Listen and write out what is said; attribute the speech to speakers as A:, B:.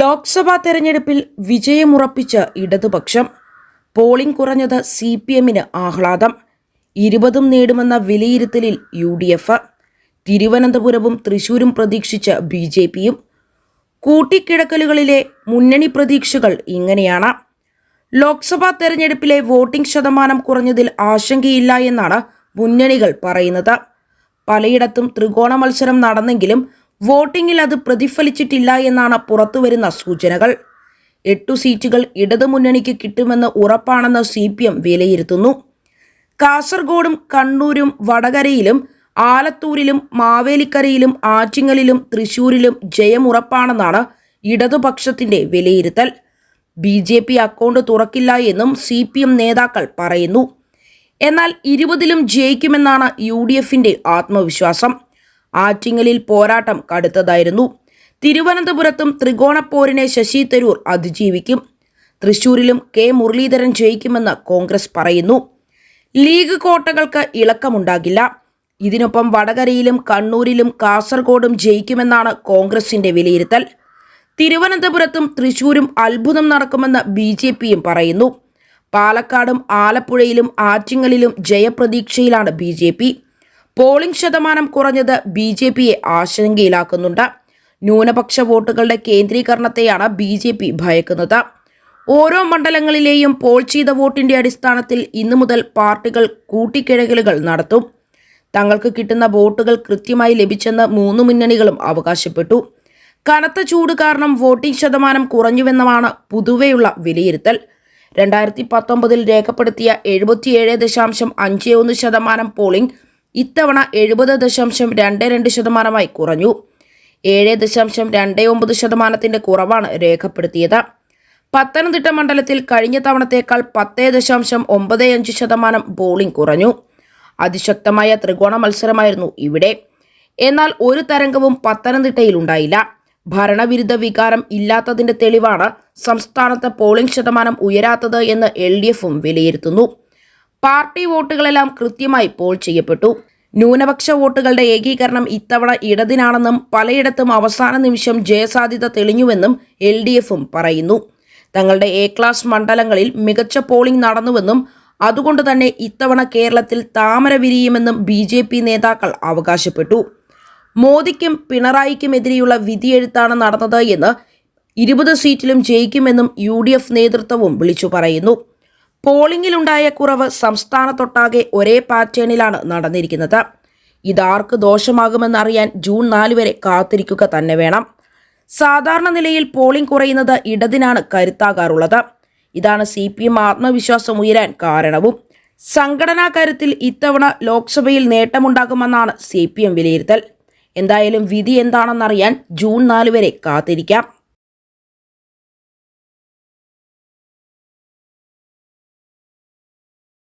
A: ലോക്സഭാ തെരഞ്ഞെടുപ്പിൽ വിജയമുറപ്പിച്ച ഇടതുപക്ഷം. പോളിംഗ് കുറഞ്ഞത് സി പി എമ്മിന് ആഹ്ലാദം. ഇരുപതും നേടുമെന്ന വിലയിരുത്തലിൽ യു ഡി എഫ് തിരുവനന്തപുരവും തൃശൂരും പ്രതീക്ഷിച്ച ബി ജെ പിയും കൂട്ടിക്കിടക്കലുകളിലെ മുന്നണി പ്രതീക്ഷകൾ ഇങ്ങനെയാണ്. ലോക്സഭാ തെരഞ്ഞെടുപ്പിലെ വോട്ടിംഗ് ശതമാനം കുറഞ്ഞതിൽ ആശങ്കയില്ല എന്നാണ് മുന്നണികൾ പറയുന്നത്. പലയിടത്തും ത്രികോണ മത്സരം നടന്നെങ്കിലും വോട്ടിംഗിൽ അത് പ്രതിഫലിച്ചിട്ടില്ല എന്നാണ് പുറത്തുവരുന്ന സൂചനകൾ. എട്ടു സീറ്റുകൾ ഇടതുമുന്നണിക്ക് കിട്ടുമെന്ന് ഉറപ്പാണെന്ന് സി പി എം വിലയിരുത്തുന്നു. കാസർഗോഡും കണ്ണൂരും വടകരയിലും ആലത്തൂരിലും മാവേലിക്കരയിലും ആറ്റിങ്ങലിലും തൃശൂരിലും ജയമുറപ്പാണെന്നാണ് ഇടതുപക്ഷത്തിന്റെ വിലയിരുത്തൽ. ബി ജെ പി അക്കൗണ്ട് തുറക്കില്ല എന്നും സി പി എം നേതാക്കൾ പറയുന്നു. എന്നാൽ ഇരുപതിലും ജയിക്കുമെന്നാണ് യു ഡി എഫിന്റെ ആത്മവിശ്വാസം. ആറ്റിങ്ങലിൽ പോരാട്ടം കടുത്തതായിരുന്നു. തിരുവനന്തപുരത്തും ത്രികോണപ്പോരിനെ ശശി തരൂർ അതിജീവിക്കും. തൃശൂരിലും കെ മുരളീധരൻ ജയിക്കുമെന്ന് കോൺഗ്രസ് പറയുന്നു. ലീഗ് കോട്ടകൾക്ക് ഇളക്കമുണ്ടാകില്ല. ഇതിനൊപ്പം വടകരയിലും കണ്ണൂരിലും കാസർഗോഡും ജയിക്കുമെന്നാണ് കോൺഗ്രസിന്റെ വിലയിരുത്തൽ. തിരുവനന്തപുരത്തും തൃശൂരും അത്ഭുതം നടക്കുമെന്ന് ബി ജെ പിയും പറയുന്നു. പാലക്കാടും ആലപ്പുഴയിലും ആറ്റിങ്ങലിലും ജയപ്രതീക്ഷയിലാണ് ബി ജെ പി പോളിംഗ് ശതമാനം കുറഞ്ഞത് ബി ജെ പിയെ ആശങ്കയിലാക്കുന്നുണ്ട്. ന്യൂനപക്ഷ വോട്ടുകളുടെ കേന്ദ്രീകരണത്തെയാണ് ബി ജെ പി ഭയക്കുന്നത്. ഓരോ മണ്ഡലങ്ങളിലെയും പോൾ ചെയ്ത വോട്ടിന്റെ അടിസ്ഥാനത്തിൽ ഇന്നു മുതൽ പാർട്ടികൾ കൂട്ടിക്കിഴകലുകൾ നടത്തും. തങ്ങൾക്ക് കിട്ടുന്ന വോട്ടുകൾ കൃത്യമായി ലഭിച്ചെന്ന് മൂന്ന് മുന്നണികളും അവകാശപ്പെട്ടു. കനത്ത ചൂട് കാരണം വോട്ടിംഗ് ശതമാനം കുറഞ്ഞുവെന്നതാണ് പൊതുവെയുള്ള വിലയിരുത്തൽ. രണ്ടായിരത്തി പത്തൊമ്പതിൽ രേഖപ്പെടുത്തിയ എഴുപത്തിയേഴ് ദശാംശം അഞ്ച് ഒന്ന് ശതമാനം പോളിംഗ് ഇത്തവണ എഴുപത് ദശാംശം രണ്ട് രണ്ട് ശതമാനമായി കുറഞ്ഞു. ഏഴ് ദശാംശം രണ്ട് ഒമ്പത് ശതമാനത്തിന്റെ കുറവാണ് രേഖപ്പെടുത്തിയത്. പത്തനംതിട്ട മണ്ഡലത്തിൽ കഴിഞ്ഞ തവണത്തേക്കാൾ പത്ത് ദശാംശം ഒമ്പത് അഞ്ച് ശതമാനം ബോളിംഗ് കുറഞ്ഞു. അതിശക്തമായ ത്രികോണ മത്സരമായിരുന്നു ഇവിടെ. എന്നാൽ ഒരു തരംഗവും പത്തനംതിട്ടയിൽ ഉണ്ടായില്ല. ഭരണവിരുദ്ധ വികാരം ഇല്ലാത്തതിന്റെ തെളിവാണ് സംസ്ഥാനത്ത് പോളിംഗ് ശതമാനം ഉയരാത്തത് എന്ന് എൽ ഡി എഫും വിലയിരുത്തുന്നു. പാർട്ടി വോട്ടുകളെല്ലാം കൃത്യമായി പോൾ ചെയ്യപ്പെട്ടു. ന്യൂനപക്ഷ വോട്ടുകളുടെ ഏകീകരണം ഇത്തവണ ഇടതിനാണെന്നും പലയിടത്തും അവസാന നിമിഷം ജയസാധ്യത തെളിഞ്ഞുവെന്നും എൽ ഡി എഫും പറയുന്നു. തങ്ങളുടെ എ ക്ലാസ് മണ്ഡലങ്ങളിൽ മികച്ച പോളിംഗ് നടന്നുവെന്നും അതുകൊണ്ട് തന്നെ ഇത്തവണ കേരളത്തിൽ താമര വിരിയുമെന്നും ബി ജെ പി നേതാക്കൾ അവകാശപ്പെട്ടു. മോദിക്കും പിണറായിക്കുമെതിരെയുള്ള വിധിയെഴുത്താണ് നടന്നത് എന്ന് ഇരുപത് സീറ്റിലും ജയിക്കുമെന്നും യു ഡി എഫ് നേതൃത്വവും വിളിച്ചു പറയുന്നു. പോളിംഗിലുണ്ടായ കുറവ് സംസ്ഥാനത്തൊട്ടാകെ ഒരേ പാറ്റേണിലാണ് നടന്നിരിക്കുന്നത്. ഇതാർക്ക് ദോഷമാകുമെന്നറിയാൻ ജൂൺ നാല് വരെ കാത്തിരിക്കുക തന്നെ വേണം. സാധാരണ നിലയിൽ പോളിംഗ് കുറയുന്നത് ഇടതിനാണ് കരുത്താകാറുള്ളത്. ഇതാണ് സി പി എം ആത്മവിശ്വാസം ഉയരാൻ കാരണവും. സംഘടനാ കരുത്തിൽ ഇത്തവണ ലോക്സഭയിൽ നേട്ടമുണ്ടാകുമെന്നാണ് സി പി എം വിലയിരുത്തൽ. എന്തായാലും വിധി എന്താണെന്നറിയാൻ ജൂൺ നാല് വരെ കാത്തിരിക്കാം.